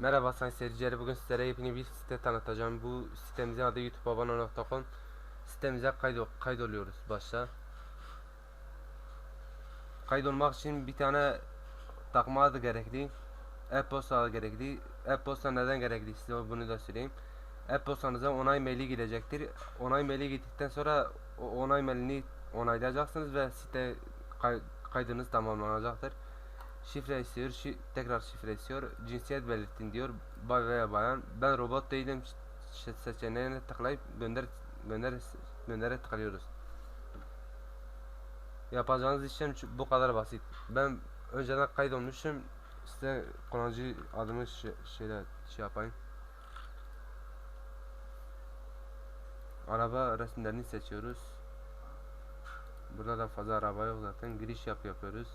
Merhaba sayın seyirciler. Bugün sizlere yepyeni bir site tanıtacağım. Bu sitemizin adı youtubebabano.com Sitemize kaydo kaydoluyoruz başta. Kaydolmak için bir tane takma adı gerekli. E-posta adı gerekli. E-posta neden gerekli size bunu da söyleyeyim. E-postanıza onay maili gidecektir. Onay maili gittikten sonra onay mailini onaylayacaksınız ve site kay kaydınız tamamlanacaktır. Şifre istiyor, şi- tekrar şifre istiyor. Cinsiyet belirtin diyor. Bay veya bayan. Ben robot değilim seçeneğine tıklayıp gönder gönder göndere tıklıyoruz. Yapacağınız işlem bu kadar basit. Ben önceden kaydolmuşum. Size kullanıcı adımı şey, şeyle şey yapayım. Araba resimlerini seçiyoruz. Burada da fazla araba yok zaten. Giriş yap yapıyoruz.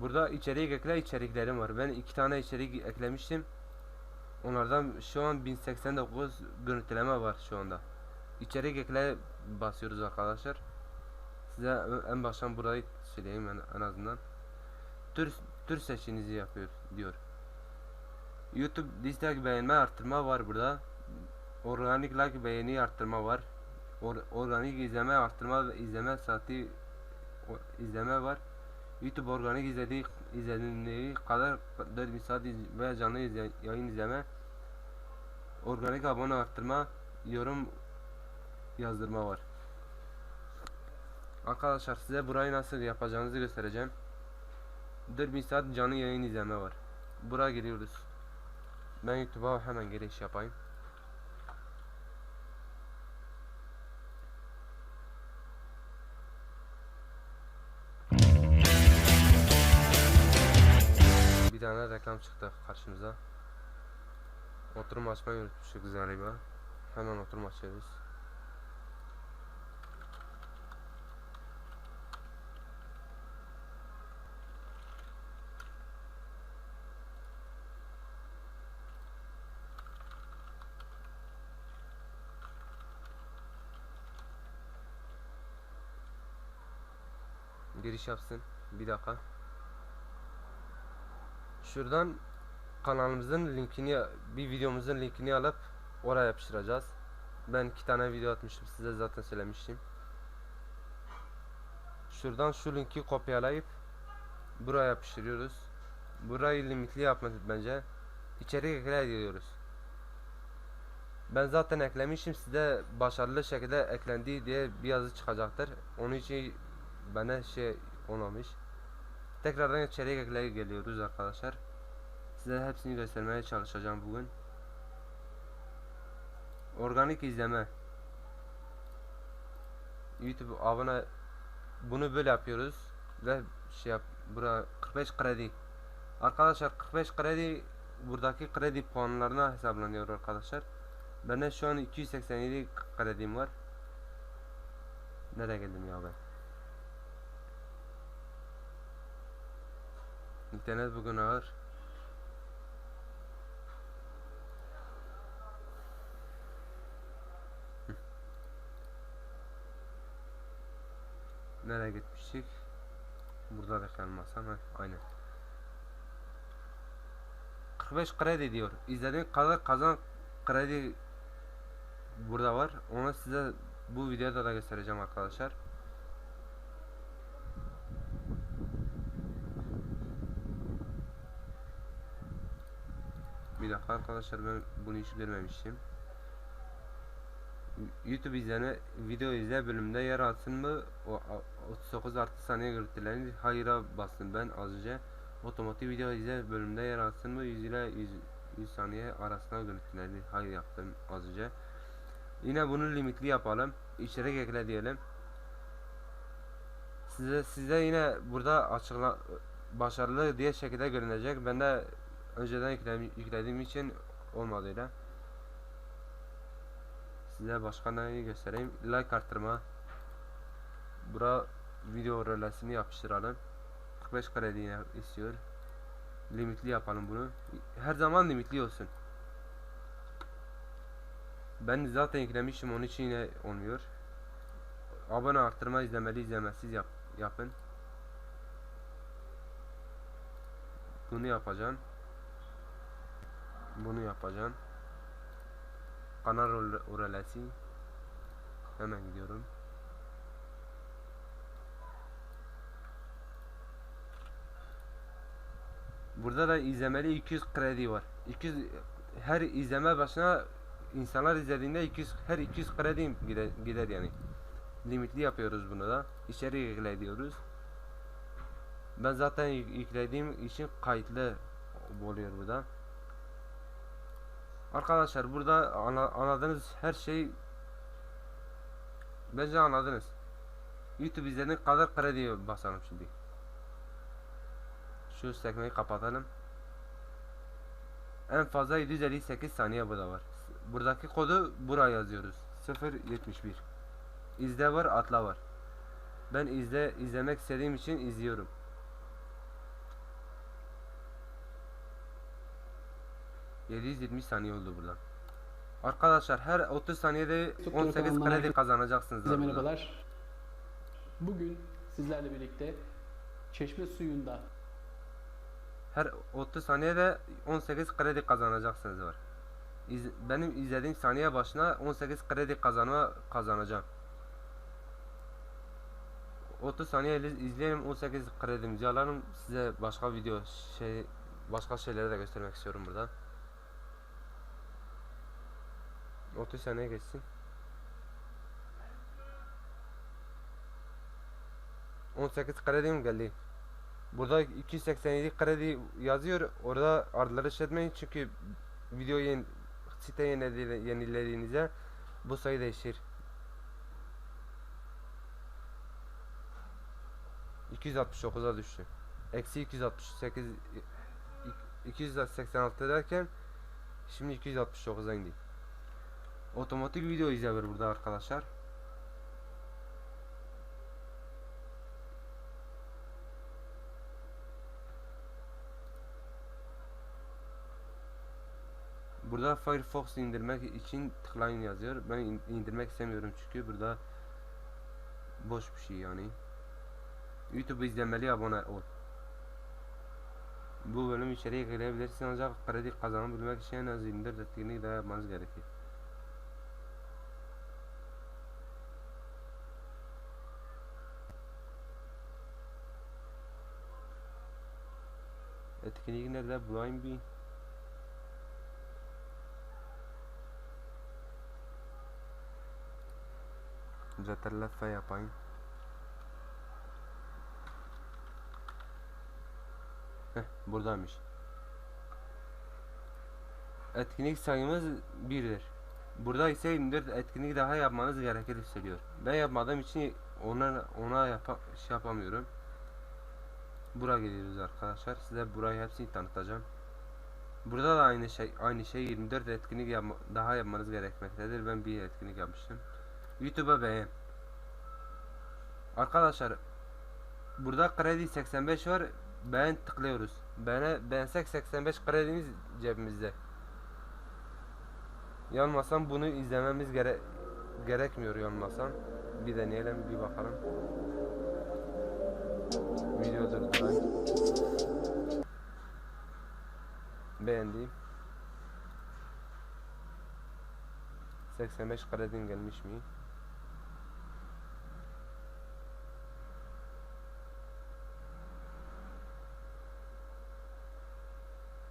Burada içerik ekle içeriklerim var. Ben iki tane içerik eklemiştim. Onlardan şu an 1089 görüntüleme var şu anda. İçerik ekle basıyoruz arkadaşlar. Size en baştan burayı söyleyeyim en, en azından. Tür tür seçinizi yapıyor diyor. YouTube dislike beğenme arttırma var burada. Organik like beğeni arttırma var. Or- organik izleme arttırma izleme saati izleme var. YouTube organik izlediği izlendiği kadar 4000 saat iz- veya canlı izle, yayın izleme organik abone arttırma yorum yazdırma var. Arkadaşlar size burayı nasıl yapacağınızı göstereceğim. 4000 saat canlı yayın izleme var. Buraya giriyoruz. Ben YouTube'a hemen giriş yapayım. Reklam çıktı karşımıza. Oturum açmayı unutmuşuz galiba. Hemen oturum açıyoruz. Giriş yapsın. Bir dakika. Şuradan kanalımızın linkini bir videomuzun linkini alıp oraya yapıştıracağız. Ben iki tane video atmıştım size zaten söylemiştim. Şuradan şu linki kopyalayıp buraya yapıştırıyoruz. Burayı limitli yapmadık bence. İçerik ekle diyoruz. Ben zaten eklemişim size başarılı şekilde eklendi diye bir yazı çıkacaktır. Onun için bana şey olmamış. Tekrardan içerik ekleye geliyoruz arkadaşlar. Size hepsini göstermeye çalışacağım bugün. Organik izleme. YouTube abone bunu böyle yapıyoruz ve şey yap bura 45 kredi. Arkadaşlar 45 kredi buradaki kredi puanlarına hesaplanıyor arkadaşlar. Bende şu an 287 kredim var. Nereye geldim ya ben? İnternet bugün ağır. Nereye gitmiştik? Burada da kalmaz ama aynen. 45 kredi diyor. İzlediğin kadar kazan kredi burada var. Onu size bu videoda da göstereceğim arkadaşlar. Bir dakika arkadaşlar ben bunu hiç görmemiştim. YouTube izleme video izle bölümünde yer alsın mı? O a- 39 artı saniye görüntülerini hayır'a bastım ben az önce. Otomatik video izle bölümünde yer alsın mı? 100 ile 100, 100 saniye arasında görüntülerini hayır yaptım az önce. Yine bunu limitli yapalım. İçerik ekle diyelim. Size size yine burada açıkla başarılı diye şekilde görünecek. Ben de önceden yüklediğim için olmadı öyle. Size başka neyi göstereyim? Like arttırma. Bura video relesini yapıştıralım. 45 kredi istiyor. Limitli yapalım bunu. Her zaman limitli olsun. Ben zaten yüklemişim onun için yine olmuyor. Abone arttırma izlemeli izlemesiz yap yapın. Bunu yapacaksın. Bunu yapacaksın. Kanal uralesi. Hemen gidiyorum. Burada da izlemeli 200 kredi var. 200 her izleme başına insanlar izlediğinde 200 her 200 kredi gider, gider yani. Limitli yapıyoruz bunu da. İçeri yükle. Ben zaten yük- yüklediğim için kayıtlı oluyor burada. Arkadaşlar burada ana- anladığınız her şey bence anladınız. YouTube izlediğiniz kadar kredi basalım şimdi. Şu sekmeyi kapatalım. En fazla 758 saniye burada var. Buradaki kodu buraya yazıyoruz. 071. İzle var, atla var. Ben izle izlemek istediğim için izliyorum. ...770 saniye oldu burada. Arkadaşlar her 30 saniyede Doktor 18 kanalından kredi kazanacaksınız. Size merhabalar. Bugün sizlerle birlikte çeşme suyunda Her 30 saniyede 18 kredi kazanacaksınız var. İz- benim izlediğim saniye başına 18 kredi kazanma kazanacağım. 30 saniye iz- izleyelim 18 kredimizi alalım. Size başka video şey başka şeyleri de göstermek istiyorum burada. 30 saniye geçsin. 18 kredim geldi. Burada 287 kredi yazıyor. Orada ardları etmeyin çünkü video yeni, site yeniledi- yenilediğinizde bu sayı değişir. 269'a düştü. Eksi 268 286 derken şimdi 269'a indi. Otomatik video izliyor burada arkadaşlar. Burada Firefox indirmek için tıklayın yazıyor. Ben in- indirmek istemiyorum çünkü burada boş bir şey yani. YouTube izlemeli abone ol. Bu bölüm içeriye girebilirsin ancak kredi kazanabilmek için en az 24 etkinliği daha yapmanız gerekir. Etkinliği nerede bulayım bir. Ctrl yapayım. Heh, buradaymış. Etkinlik sayımız 1'dir. Burada ise 24 etkinlik daha yapmanız gerekir hissediyor. Ben yapmadığım için ona ona yapa, şey yapamıyorum. Buraya gidiyoruz arkadaşlar. Size burayı hepsini tanıtacağım. Burada da aynı şey aynı şey 24 etkinlik yapma, daha yapmanız gerekmektedir. Ben bir etkinlik yapmıştım. YouTube'a beğen. Arkadaşlar burada kredi 85 var. Beğen tıklıyoruz. Beğene, beğensek 85 kredimiz cebimizde. Yanmasam bunu izlememiz gere gerekmiyor yanmasam. Bir deneyelim bir bakalım. Video durdurayım. Beğendim. 85 kredin gelmiş mi?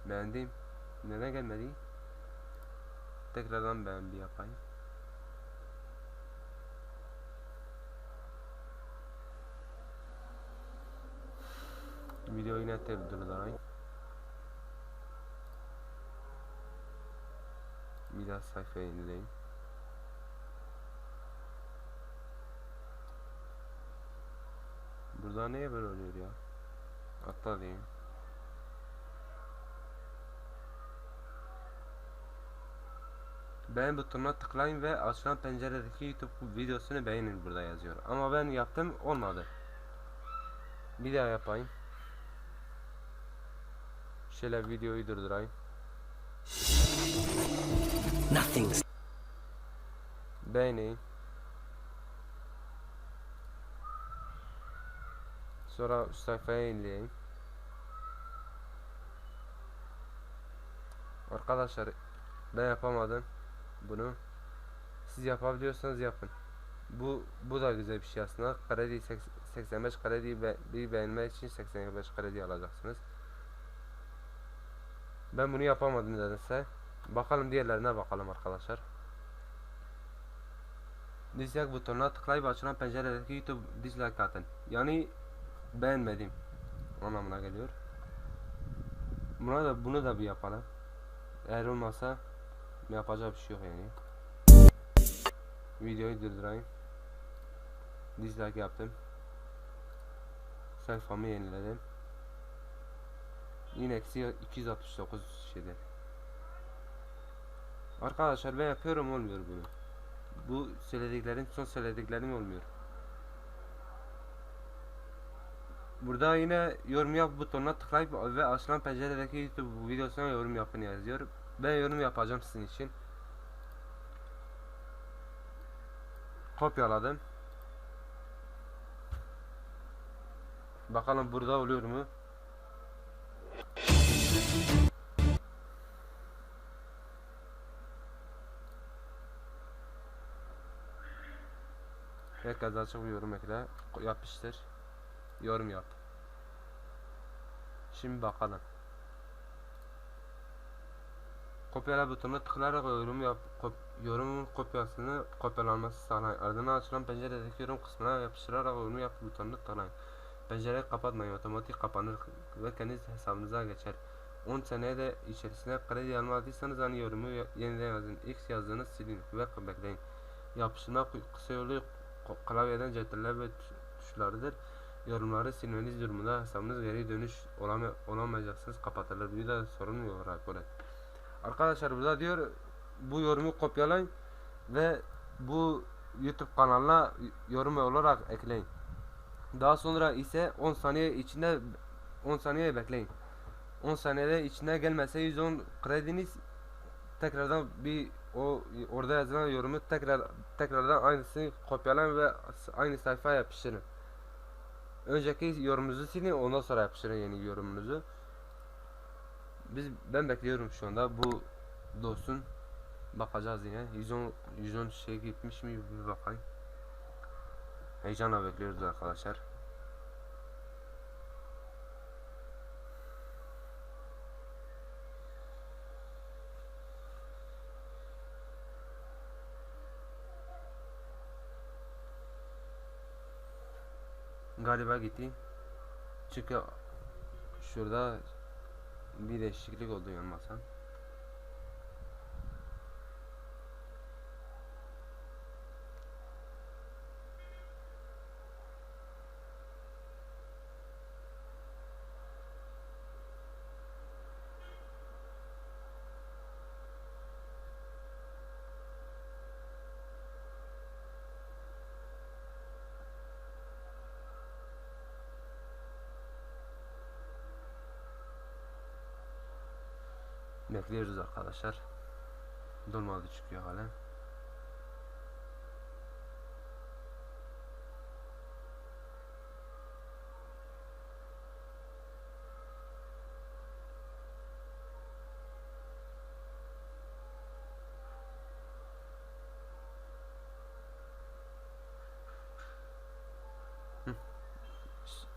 Beğendim. Neden gelmedi? Tekrardan beğen bir yapayım. Videoyu yine tek durdurayım. Bir daha sayfaya indireyim. Burada neye böyle oluyor ya? Atla diyeyim. Beğen butonuna tıklayın ve açılan penceredeki YouTube videosunu beğenin burada yazıyor. Ama ben yaptım olmadı. Bir daha yapayım. Şöyle videoyu durdurayım. Nothing. Beğeneyim. Sonra sayfaya inleyeyim. Arkadaşlar ben yapamadım bunu. Siz yapabiliyorsanız yapın. Bu bu da güzel bir şey aslında. Kredi 85 kredi be, bir beğenme için 85 kredi alacaksınız. Ben bunu yapamadım nedense. Bakalım diğerlerine bakalım arkadaşlar. Dislike butonuna tıklayıp açılan penceredeki YouTube dislike atın. Yani beğenmedim anlamına geliyor. Buna da bunu da bir yapalım. Eğer olmasa yapacak bir şey yok yani. Videoyu durdurayım. Dislike yaptım. Sayfamı yeniledim. Yine eksi 269 şeyde. Arkadaşlar ben yapıyorum olmuyor bunu. Bu söylediklerim son söylediklerim olmuyor. Burada yine yorum yap butonuna tıklayıp ve açılan penceredeki YouTube videosuna yorum yapın yazıyor. Ben yorum yapacağım sizin için. Kopyaladım. Bakalım burada oluyor mu? Herkes açık bir yorum ekle. Yapıştır. Yorum yap. Şimdi bakalım. Kopyala butonuna tıklayarak yorum yap. Kop, yorumun kopyasını kopyalanması sağlayın. Ardından açılan penceredeki yorum kısmına yapıştırarak yorum yap butonuna tıklayın. Pencereyi kapatmayın. Otomatik kapanır ve kendi hesabınıza geçer. 10 seneye de içerisine kredi almadıysanız hani yorumu yeniden yazın. X yazdığınız silin ve bekleyin. Yapıştırma kı- kısa yolu klavyeden cetveller ve tuş- tuşlarıdır. Yorumları silmeniz durumunda hesabınız geri dönüş olama olamayacaksınız kapatılır. Bir de sorun olarak böyle. Arkadaşlar burada diyor bu yorumu kopyalayın ve bu YouTube kanalına yorum olarak ekleyin. Daha sonra ise 10 saniye içinde 10 saniye bekleyin. 10 saniyede içine gelmese 110 krediniz tekrardan bir o orada yazılan yorumu tekrar tekrardan aynısını kopyalayın ve aynı sayfaya yapıştırın. Önceki yorumunuzu silin ondan sonra yapıştırın yeni yorumunuzu. Biz ben bekliyorum şu anda bu dostun bakacağız yine 110 110 şey gitmiş mi bir bakayım. Heyecanla bekliyoruz arkadaşlar. Galiba gitti. Çünkü şurada bir değişiklik oldu yanmasam. Bekliyoruz arkadaşlar. Durmadı çıkıyor halen.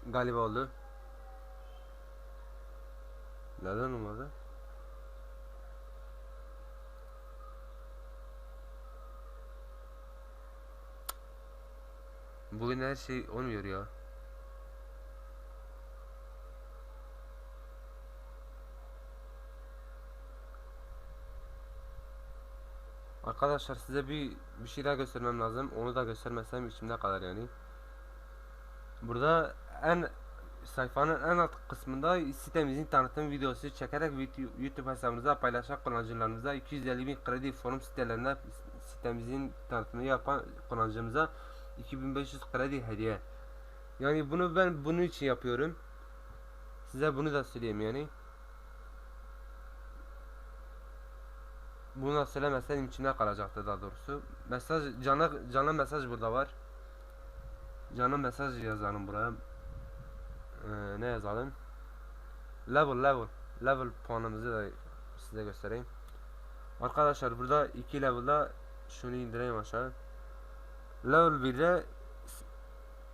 Galiba oldu. Neden olmadı? Bugün her şey olmuyor ya. Arkadaşlar size bir bir şey daha göstermem lazım. Onu da göstermesem içimde kalır yani. Burada en sayfanın en alt kısmında sitemizin tanıtım videosu çekerek YouTube hesabınıza paylaşan kullanıcılarımıza 250 bin kredi forum sitelerinde sitemizin tanıtımını yapan kullanıcımıza 2500 kredi hediye. Yani bunu ben bunun için yapıyorum. Size bunu da söyleyeyim yani. Bunu da söylemeseydim içimde kalacaktı daha doğrusu. Mesaj canlı canlı mesaj burada var. Canlı mesaj yazalım buraya. Ee, ne yazalım? Level level level puanımızı da size göstereyim. Arkadaşlar burada 2 level'da şunu indireyim aşağı. Level 1'de s-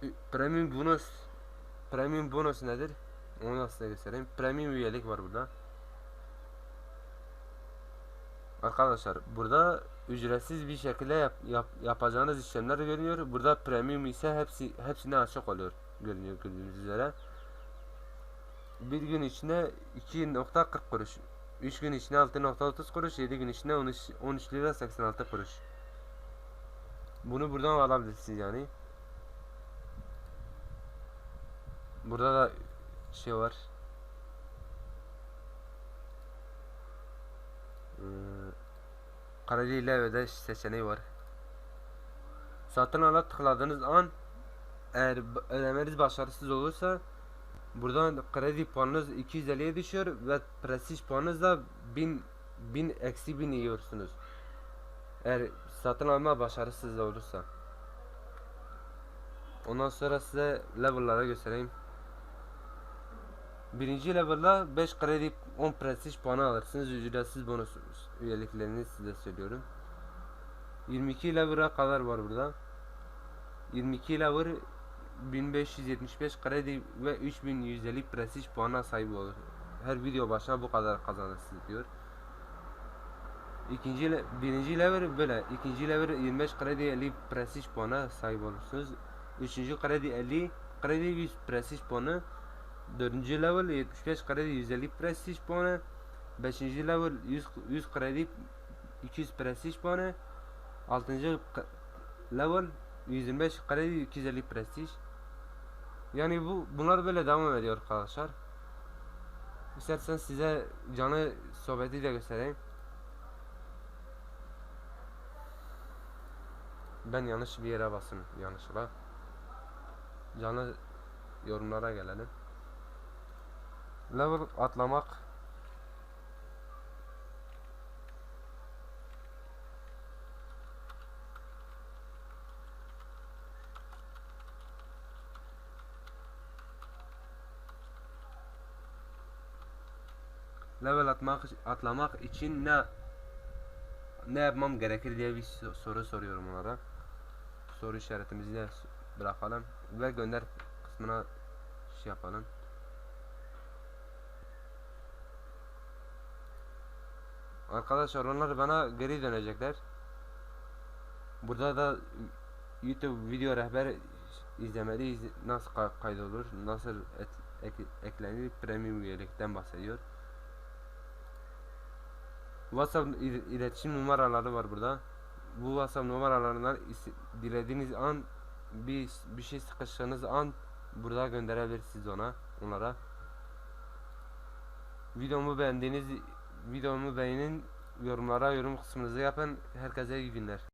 ü- premium bonus premium bonus nedir? Onu da size göstereyim. Premium üyelik var burada. Arkadaşlar burada ücretsiz bir şekilde yap, yap- yapacağınız işlemler görünüyor. Burada premium ise hepsi hepsine açık oluyor. Görünüyor gördüğünüz üzere. Bir gün içinde 2.40 kuruş. 3 gün içinde 6.30 kuruş, 7 gün içinde 13, 13 lira 86 kuruş. Bunu buradan alabilirsiniz yani. Burada da şey var. Ee, ile ödeş seçeneği var. Satın ala tıkladığınız an eğer ödemeniz başarısız olursa buradan kredi puanınız 250'ye düşüyor ve prestij puanınız da 1000 1000 eksi 1000 yiyorsunuz. Eğer satın alma başarısız olursa. Ondan sonra size level'lara göstereyim. Birinci level'da 5 kredi 10 prestij puanı alırsınız. Ücretsiz bonus üyeliklerini size söylüyorum. 22 level'a kadar var burada. 22 level 1575 kredi ve 3150 prestij puana sahip olur. Her video başına bu kadar kazanırsınız diyor. İkinci birinci level böyle. ikinci level 25 kredi 50 prestij puana sahip olursunuz. Üçüncü kredi 50 kredi 100 prestij puanı. Dördüncü level 75 kredi 150 prestij puanı. Beşinci level 100, 100 kredi 200 prestij puanı. Altıncı level 125 kredi 250 prestij. Yani bu bunlar böyle devam ediyor arkadaşlar. İstersen size canı sohbeti de göstereyim. Ben yanlış bir yere bastım yanlışlıkla. Canlı yorumlara gelelim. Level atlamak level atmak atlamak için ne ne yapmam gerekir diye bir so- soru soruyorum onlara. Soru işaretimizi de bırakalım ve gönder kısmına şey yapalım. Arkadaşlar onlar bana geri dönecekler. Burada da YouTube video rehber izlemeli iz- nasıl ka- kaydolur, nasıl et- ek- eklenir premium üyelikten bahsediyor. WhatsApp il- iletişim numaraları var burada. Bu WhatsApp numaralarından dilediğiniz an bir bir şey sıkıştığınız an burada gönderebilirsiniz ona onlara. Videomu beğendiğiniz videomu beğenin, yorumlara yorum kısmınızı yapın. Herkese iyi günler.